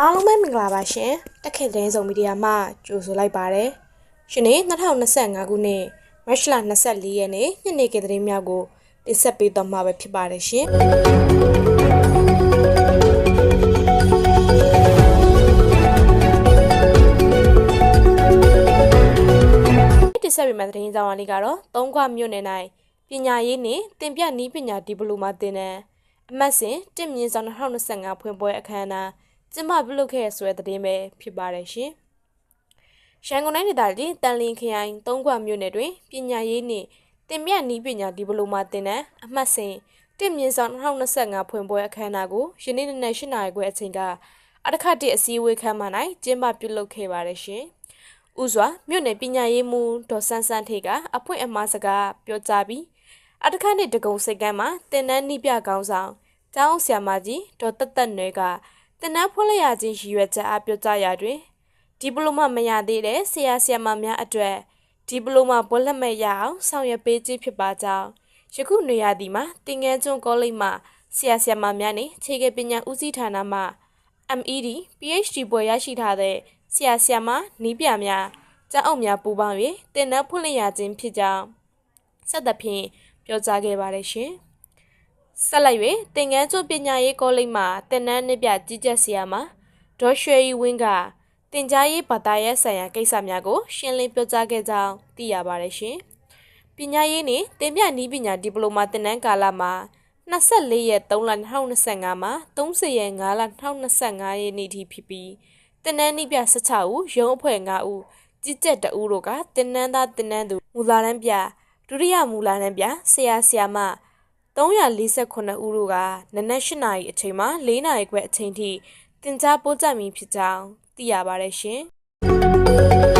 အားလုံးပဲမင်္ဂလာပါရှင်တက်ခေတ်သတင်းစုံမီဒီယာမှကြိုဆိုလိုက်ပါတယ်ရှင်နေ့2025ခုနှစ်မတ်လ24ရက်နေ့ညနေခင်းသတင်းများကိုတင်ဆက်ပေးသွားမှာပဲဖြစ်ပါတယ်ရှင်တင်ဆက်ပေးမယ့်သတင်းကြောင်းလေးကတော့သုံးခွမြို့နယ်၌ပညာရေးနှင့်တင်ပြနည်းပညာဒီပလိုမာသင်တန်းအမှတ်စဉ်တစ်မြင့်ဆောင်2025ဖွင့်ပွဲအခမ်းအနား ကျင်းပပြုလုပ်ခဲ့ရဆိုတဲ့သတင်းပဲဖြစ်ပါတယ်ရှင်။ရန်ကုန်တိုင်းဒေသကြီးတန်လင်းခရိုင်သုံးခွမြို့နယ်တွင်ပညာရေးနှင့်တင်ပြနည်းပညာဒီပလိုမာသင်တန်းအမှတ်စဉ်တစ်မြင့်ဆောင်2025ဖွင့်ပွဲအခမ်းအနားကိုယနေ့နေ့၈နာရီခွဲအချိန်ကအတခတ်အစည်းအဝေးခန်းမ၌ကျင်းပပြုလုပ်ခဲ့ပါတယ်ရှင်။ဥစွာမြို့နယ်ပညာရေးမှူးဒေါ်ဆန်းဆန်းထေကအဖွင့်အမှားစကားပြောကြားပြီးအတခတ်နှစ်တကုံစိတ်ကမ်းမှာတင်နန်းနှိပြကောင်းဆောင်ကျောင်းဆရာမကြီးဒေါ်တက်တက်နွယ်က တင်နန်းဖွင့်လိုက်ရခြင်းရည်ရွယ်ချက်အားပြောကြားရာတွင်ဒီပလိုမမရသေးတဲ့ဆရာဆရာမများအတွက်ဒီပလိုမဘွဲ့လက်မဲ့ရအောင်ဆောင်ရွက်ပေးခြင်းဖြစ်ပါကြောင်းယခုနေရာဒီမှာတင်ငန်းကျွန်းကောလိပ်မှဆရာဆရာမများနဲ့ခြေကပညာဦးစီးဌာနမှ MED PhD ဘွဲ့ရရှိထားတဲ့ဆရာဆရာမနီးပြများကျောင်းအုပ်များပူးပေါင်း၍တင်နန်းဖွင့်လိုက်ရခြင်းဖြစ်ကြောင်းဆက်သဖြင့်ပြောကြားခဲ့ပါတယ်ရှင်။ ဆက်လက်၍တင်ငန်းကျွပညာရေးကောလိပ်မှတင်နန်းနှစ်ပြကြီးကြပ်ဆရာမဒေါ်ရွှေရီဝင်းကတင် जा ရေးဘာသာရေးဆိုင်ရာကိစ္စများကို ရှင်းလင်းပြောကြားခဲ့ကြောင်းသိရပါတယ်ရှင်။ပညာရေးနှင့်တင်ပြနည်းပညာဒီပလိုမာတင်နန်းကာလမှာ24ရက်3လ2025မှာ30ရက်5လ2025ရက်နေ့ထိဖြစ်ပြီးတင်နန်းနည်းပြ16ဦးရုံးအဖွဲ့5ဦးကြီးကြပ်2ဦးတို့ကတင်နန်းသားတင်နန်းသူမူလာတန်းပြဒုတိယမူလာတန်းပြဆရာဆရာမ 348ဦးတို့ကနနက်8နာရီအချိန်မှ4နာရီခွဲအချိန်ထိတင် जा ပို့ကြမည်ဖြစ်ကြောင်းသိရပါတယ်ရှင်။